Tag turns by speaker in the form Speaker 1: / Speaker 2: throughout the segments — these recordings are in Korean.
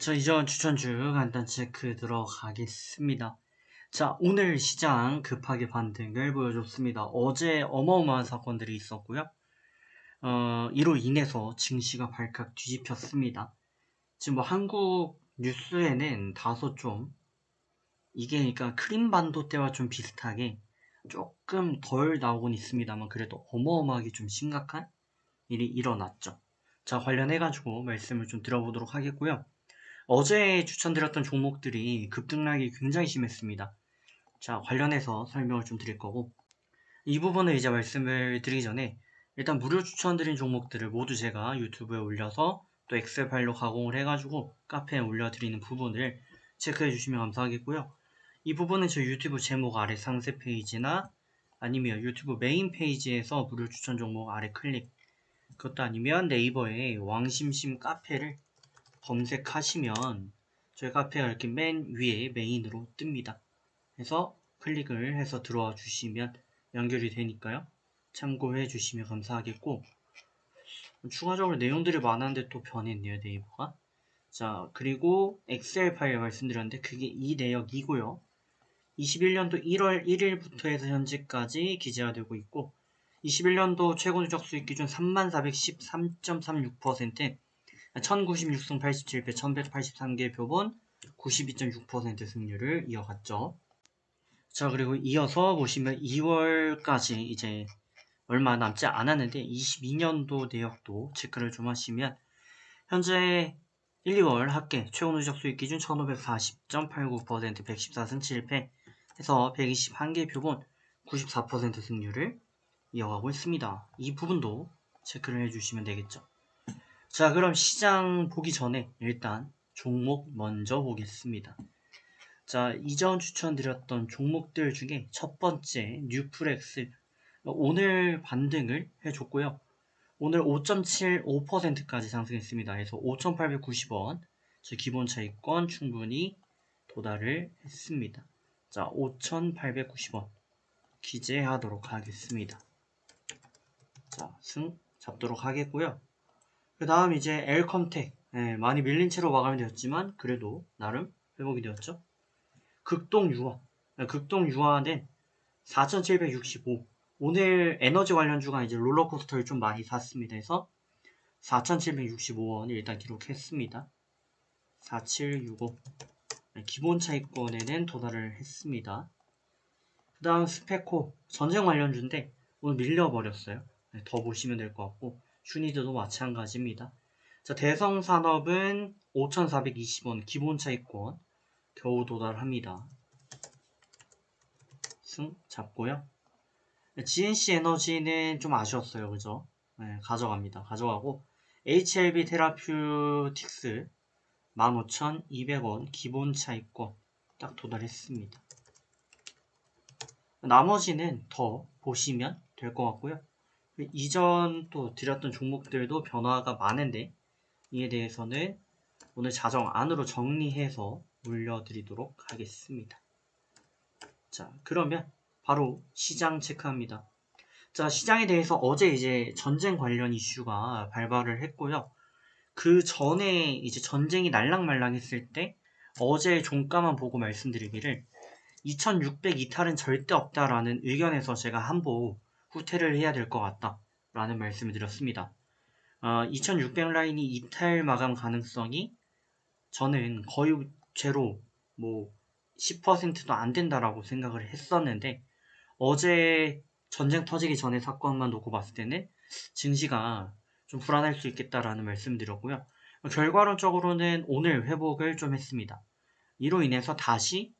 Speaker 1: 저 이전 추천주 간단 체크 들어가겠습니다. 자, 오늘 시장 급하게 반등을 보여줬습니다. 어제 어마어마한 사건들이 있었고요. 어, 이로 인해서 증시가 발칵 뒤집혔습니다. 지금 뭐 한국 뉴스에는 다소 좀 이게 그러니까 크림 반도체와 좀 비슷하게 조금 덜 나오곤 있습니다만 그래도 어마어마하게 좀 심각한 일이 일어났죠. 자, 관련해가지고 말씀을 좀 들어보도록 하겠고요. 어제 추천드렸던 종목들이 급등락이 굉장히 심했습니다. 자, 관련해서 설명을 좀 드릴 거고, 이 부분을 이제 말씀을 드리기 전에, 일단 무료 추천드린 종목들을 모두 제가 유튜브에 올려서 또 엑셀 파일로 가공을 해가지고 카페에 올려드리는 부분을 체크해 주시면 감사하겠고요. 이 부분은 저 유튜브 제목 아래 상세 페이지나 아니면 유튜브 메인 페이지에서 무료 추천 종목 아래 클릭, 그것도 아니면 네이버에 왕심심 카페를 검색하시면 저희 카페가 이렇게 맨 위에 메인으로 뜹니다. 그래서 클릭을 해서 들어와 주시면 연결이 되니까요. 참고해 주시면 감사하겠고 추가적으로 내용들이 많았는데 또 변했네요 네이버가 자 그리고 엑셀 파일 말씀드렸는데 그게 이 내역이고요 21년도 1월 1일부터 해서 현재까지 기재화되고 있고 21년도 최고 누적 수익 기준 3413.36% 1096승 87패 1183개 표본 92.6% 승률을 이어갔죠. 자 그리고 이어서 보시면 2월까지 이제 얼마 남지 않았는데 22년도 내역도 체크를 좀 하시면 현재 1, 2월 합계 최고 누적 수익 기준 1540.89% 114승 7패 해서 121개 표본 94% 승률을 이어가고 있습니다. 이 부분도 체크를 해주시면 되겠죠. 자, 그럼 시장 보기 전에 일단 종목 먼저 보겠습니다. 자, 이전 추천드렸던 종목들 중에 첫 번째 뉴프렉스 오늘 반등을 해줬고요. 오늘 5.75%까지 상승했습니다. 그래서 5,890원 기본 차익권 충분히 도달을 했습니다. 자, 5,890원 기재하도록 하겠습니다. 자, 승 잡도록 하겠고요. 그 다음 이제 엘컴텍 네, 많이 밀린 채로 마감이 되었지만 그래도 나름 회복이 되었죠. 극동 유화 네, 극동 유화는 4765 오늘 에너지 관련주가 이제 롤러코스터를 좀 많이 샀습니다. 해서 4765원 일단 기록했습니다. 4765 네, 기본 차익권에는 도달을 했습니다. 그 다음 스페코 전쟁 관련주인데 오늘 밀려버렸어요. 네, 더 보시면 될 것 같고 슈니드도 마찬가지입니다. 자, 대성산업은 5,420원 기본 차익권 겨우 도달합니다. 승 잡고요. GNC 에너지는 좀 아쉬웠어요. 그죠? 네, 가져갑니다. 가져가고 HLB 테라퓨틱스 15,200원 기본 차익권 딱 도달했습니다. 나머지는 더 보시면 될 것 같고요. 이전 또 드렸던 종목들도 변화가 많은데 이에 대해서는 오늘 자정 안으로 정리해서 올려드리도록 하겠습니다. 자, 그러면 바로 시장 체크합니다. 자, 시장에 대해서 어제 이제 전쟁 관련 이슈가 발발을 했고요. 그 전에 이제 전쟁이 날랑말랑 했을 때 어제 종가만 보고 말씀드리기를 2600 이탈은 절대 없다라는 의견에서 제가 한보 후퇴를 해야 될 것 같다. 라는 말씀을 드렸습니다. 어, 2600 라인이 이탈 마감 가능성이 저는 거의 제로 뭐 10%도 안 된다라고 생각을 했었는데 어제 전쟁 터지기 전에 사건만 놓고 봤을 때는 증시가 좀 불안할 수 있겠다라는 말씀을 드렸고요. 결과론적으로는 오늘 회복을 좀 했습니다. 이로 인해서 다시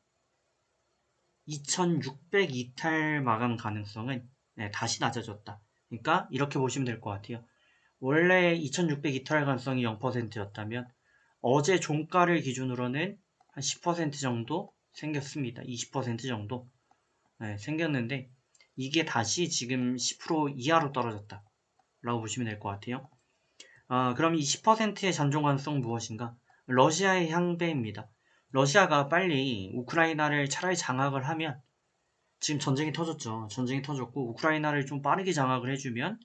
Speaker 1: 2600 이탈 마감 가능성은 네, 다시 낮아졌다. 그러니까 이렇게 보시면 될 것 같아요. 원래 2600 이탈 가능성이 0%였다면 어제 종가를 기준으로는 한 10% 정도 생겼습니다. 20% 정도 네, 생겼는데 이게 다시 지금 10% 이하로 떨어졌다. 라고 보시면 될 것 같아요. 아, 그럼 이 10%의 잔존 가능성 무엇인가? 러시아의 향배입니다. 러시아가 빨리 우크라이나를 차라리 장악을 하면 지금 전쟁이 터졌죠. 전쟁이 터졌고 우크라이나를 좀 빠르게 장악을 해주면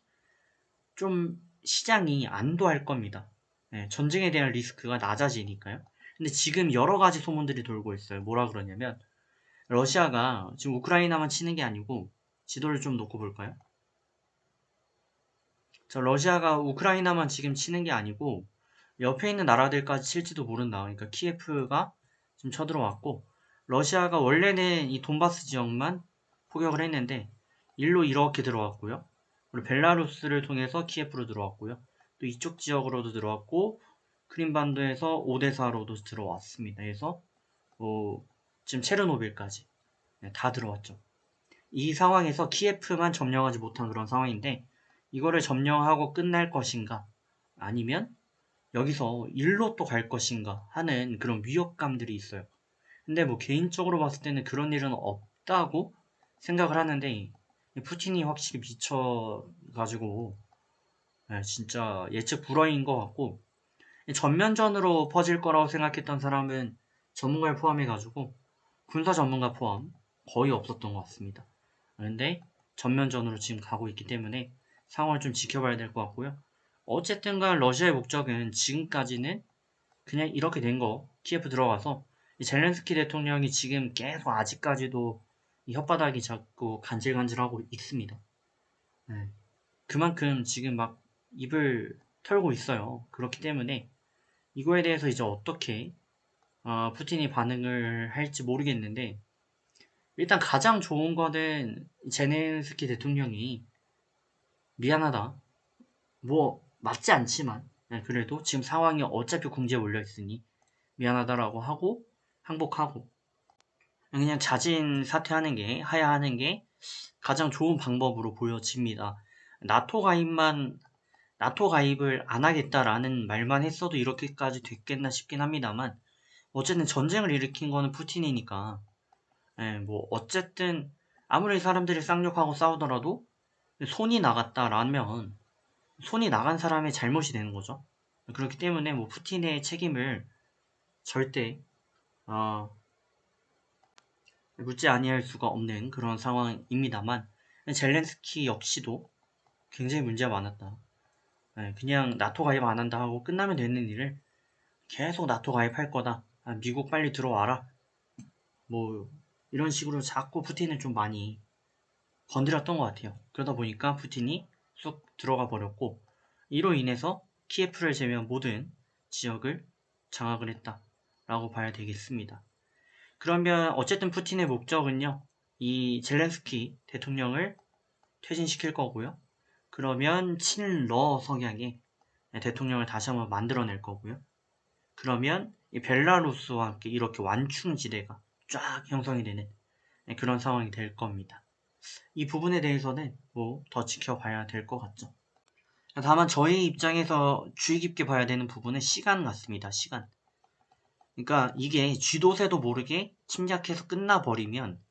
Speaker 1: 좀 시장이 안도할 겁니다. 네, 전쟁에 대한 리스크가 낮아지니까요. 근데 지금 여러 가지 소문들이 돌고 있어요. 뭐라 그러냐면 러시아가 지금 우크라이나만 치는 게 아니고 지도를 좀 놓고 볼까요? 저 러시아가 우크라이나만 지금 치는 게 아니고 옆에 있는 나라들까지 칠지도 모른다. 그러니까 키예프가 지금 쳐들어왔고 러시아가 원래는 이 돈바스 지역만 포격을 했는데 일로 이렇게 들어왔고요. 그리고 벨라루스를 통해서 키예프로 들어왔고요. 또 이쪽 지역으로도 들어왔고 크림반도에서 오데사로도 들어왔습니다. 그래서 어, 지금 체르노빌까지 네, 다 들어왔죠. 이 상황에서 키예프만 점령하지 못한 그런 상황인데 이거를 점령하고 끝날 것인가 아니면 여기서 일로 또 갈 것인가 하는 그런 위협감들이 있어요. 근데 뭐 개인적으로 봤을 때는 그런 일은 없다고 생각을 하는데 푸틴이 확실히 미쳐가지고 네, 진짜 예측 불허인 것 같고 전면전으로 퍼질 거라고 생각했던 사람은 전문가를 포함해가지고 군사 전문가 포함 거의 없었던 것 같습니다. 그런데 전면전으로 지금 가고 있기 때문에 상황을 좀 지켜봐야 될 것 같고요. 어쨌든 간 러시아의 목적은 지금까지는 그냥 이렇게 된 거, 키예프 들어가서 젤렌스키 대통령이 지금 계속 아직까지도 혓바닥이 자꾸 간질간질하고 있습니다. 네. 그만큼 지금 막 입을 털고 있어요. 그렇기 때문에 이거에 대해서 이제 어떻게 어, 푸틴이 반응을 할지 모르겠는데 일단 가장 좋은 거는 제네스키 대통령이 미안하다. 뭐 맞지 않지만 네, 그래도 지금 상황이 어차피 궁지에 올려 있으니 미안하다라고 하고 항복하고 그냥 자진 사퇴하는 게 하야하는 게 가장 좋은 방법으로 보여집니다. 나토 가입만 나토 가입을 안 하겠다라는 말만 했어도 이렇게까지 됐겠나 싶긴 합니다만 어쨌든 전쟁을 일으킨 거는 푸틴이니까 예, 뭐 어쨌든 아무리 사람들이 쌍욕하고 싸우더라도 손이 나갔다라면 손이 나간 사람의 잘못이 되는 거죠. 그렇기 때문에 뭐 푸틴의 책임을 절대 어, 묻지 아니할 수가 없는 그런 상황입니다만 젤렌스키 역시도 굉장히 문제가 많았다. 네, 그냥 나토 가입 안 한다 하고 끝나면 되는 일을 계속 나토 가입할 거다. 아, 미국 빨리 들어와라. 뭐 이런 식으로 자꾸 푸틴을 좀 많이 건드렸던 것 같아요. 그러다 보니까 푸틴이 쑥 들어가 버렸고 이로 인해서 키예프를 제외한 모든 지역을 장악을 했다 라고 봐야 되겠습니다. 그러면 어쨌든 푸틴의 목적은요. 이 젤렌스키 대통령을 퇴진시킬 거고요. 그러면 친러 성향의 대통령을 다시 한번 만들어낼 거고요. 그러면 이 벨라루스와 함께 이렇게 완충지대가 쫙 형성이 되는 그런 상황이 될 겁니다. 이 부분에 대해서는 뭐 더 지켜봐야 될 것 같죠. 다만 저희 입장에서 주의 깊게 봐야 되는 부분은 시간 같습니다. 시간. 그러니까 이게 쥐도새도 모르게 침략해서 끝나버리면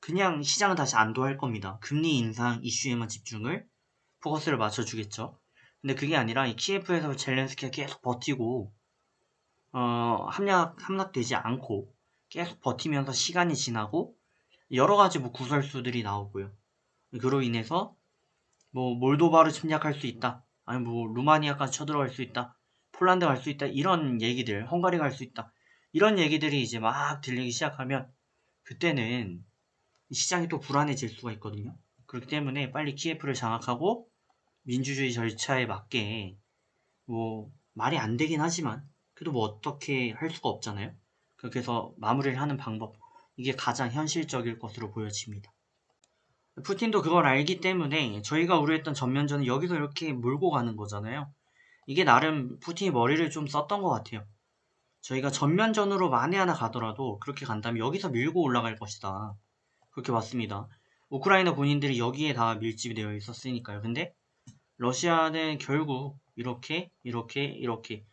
Speaker 1: 그냥 시장은 다시 안도할 겁니다. 금리 인상 이슈에만 집중을 포커스를 맞춰주겠죠. 근데 그게 아니라 이 키예프에서 젤렌스키가 계속 버티고 어, 함락 함락되지 않고 계속 버티면서 시간이 지나고 여러 가지 뭐 구설수들이 나오고요. 그로 인해서 뭐 몰도바를 침략할 수 있다. 아니 뭐 루마니아까지 쳐들어갈 수 있다. 폴란드 갈 수 있다. 이런 얘기들, 헝가리 갈 수 있다. 이런 얘기들이 이제 막 들리기 시작하면 그때는 시장이 또 불안해질 수가 있거든요. 그렇기 때문에 빨리 키예프를 장악하고 민주주의 절차에 맞게 뭐 말이 안 되긴 하지만 그래도 뭐 어떻게 할 수가 없잖아요. 그렇게 해서 마무리를 하는 방법 이게 가장 현실적일 것으로 보여집니다. 푸틴도 그걸 알기 때문에 저희가 우려했던 전면전은 여기서 이렇게 몰고 가는 거잖아요. 이게 나름 푸틴이 머리를 좀 썼던 것 같아요. 저희가 전면전으로 만에 하나 가더라도 그렇게 간다면 여기서 밀고 올라갈 것이다. 그렇게 봤습니다. 우크라이나 본인들이 여기에 다 밀집이 되어 있었으니까요. 근데 러시아는 결국 이렇게 이렇게 이렇게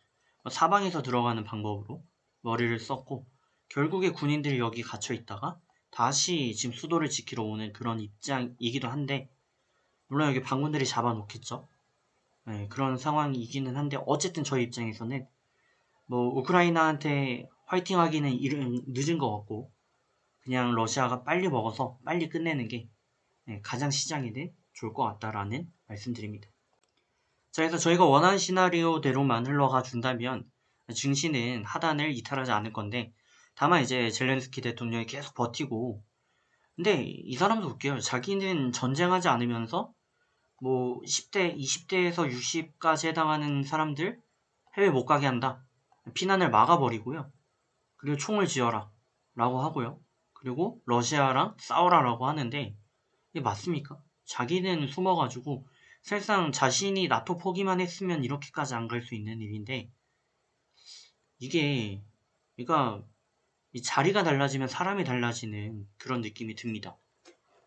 Speaker 1: 사방에서 들어가는 방법으로 머리를 썼고 결국에 군인들이 여기 갇혀 있다가 다시 지금 수도를 지키러 오는 그런 입장이기도 한데 물론 여기 방군들이 잡아놓겠죠. 네, 그런 상황이기는 한데 어쨌든 저희 입장에서는 뭐 우크라이나한테 화이팅 하기는 이른, 늦은 것 같고 그냥 러시아가 빨리 먹어서 빨리 끝내는 게 네, 가장 시장에는 좋을 것 같다라는 말씀드립니다. 자, 그래서 저희가 원하는 시나리오대로만 흘러가 준다면 증시는 하단을 이탈하지 않을 건데 다만 이제 젤렌스키 대통령이 계속 버티고 근데 이 사람도 웃겨요. 자기는 전쟁하지 않으면서 뭐 10대, 20대에서 60까지 해당하는 사람들 해외 못 가게 한다. 피난을 막아버리고요. 그리고 총을 지어라. 라고 하고요. 그리고 러시아랑 싸우라라고 하는데 이게 맞습니까? 자기는 숨어가지고 사실상 자신이 나토 포기만 했으면 이렇게까지 안 갈 수 있는 일인데 이게 그러니까 이 자리가 달라지면 사람이 달라지는 그런 느낌이 듭니다.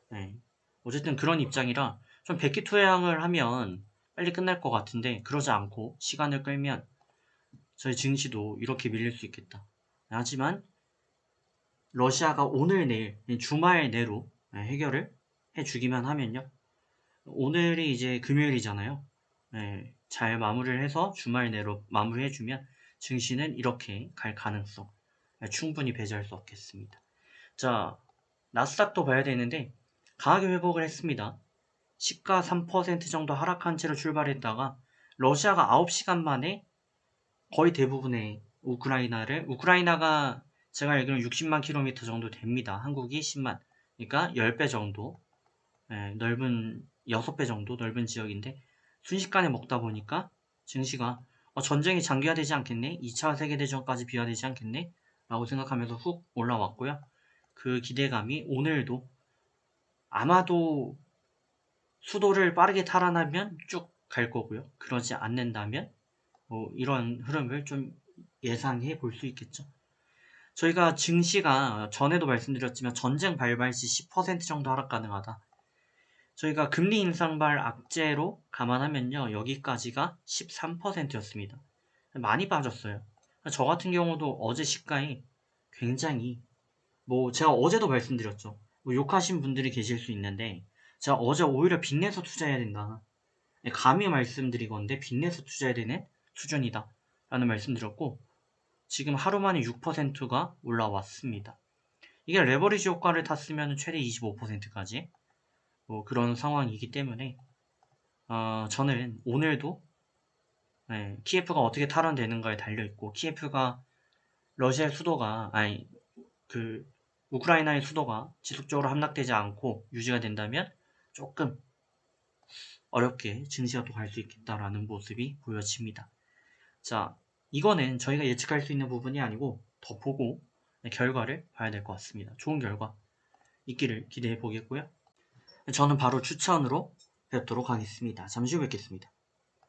Speaker 1: 네. 어쨌든 그런 입장이라 좀 백기투양을 하면 빨리 끝날 것 같은데 그러지 않고 시간을 끌면 저희 증시도 이렇게 밀릴 수 있겠다. 하지만 러시아가 오늘 내일 주말 내로 해결을 해주기만 하면요. 오늘이 이제 금요일이잖아요. 네, 잘 마무리를 해서 주말 내로 마무리해주면 증시는 이렇게 갈 가능성 충분히 배제할 수 없겠습니다. 자, 나스닥도 봐야 되는데 강하게 회복을 했습니다. 시가 3% 정도 하락한 채로 출발했다가 러시아가 9시간 만에 거의 대부분의 우크라이나를 우크라이나가 제가 알기로는 60만 킬로미터 정도 됩니다. 한국이 10만. 그러니까 10배 정도 예, 넓은 6배 정도 넓은 지역인데 순식간에 먹다 보니까 증시가 어, 전쟁이 장기화되지 않겠네? 2차 세계대전까지 비화되지 않겠네? 라고 생각하면서 훅 올라왔고요. 그 기대감이 오늘도 아마도 수도를 빠르게 탈환하면 쭉 갈 거고요. 그러지 않는다면 뭐 이런 흐름을 좀 예상해 볼 수 있겠죠. 저희가 증시가 전에도 말씀드렸지만 전쟁 발발 시 10% 정도 하락 가능하다. 저희가 금리 인상발 악재로 감안하면요. 여기까지가 13%였습니다. 많이 빠졌어요. 저 같은 경우도 어제 시가에 굉장히 뭐 제가 어제도 말씀드렸죠. 뭐 욕하신 분들이 계실 수 있는데 제가 어제 오히려 빚내서 투자해야 된다. 감히 말씀드리건데 빚내서 투자해야 되는 수준이다. 라는 말씀드렸고 지금 하루 만에 6%가 올라왔습니다. 이게 레버리지 효과를 탔으면 최대 25%까지 뭐 그런 상황이기 때문에 어, 저는 오늘도 네, 키예프가 어떻게 탈환되는가에 달려 있고 키예프가 러시아의 수도가 아니 그 우크라이나의 수도가 지속적으로 함락되지 않고 유지가 된다면 조금 어렵게 증시가 또 갈 수 있겠다라는 모습이 보여집니다. 자, 이거는 저희가 예측할 수 있는 부분이 아니고 더 보고 결과를 봐야 될 것 같습니다. 좋은 결과 있기를 기대해 보겠고요. 저는 바로 추천으로 뵙도록 하겠습니다. 잠시 후 뵙겠습니다.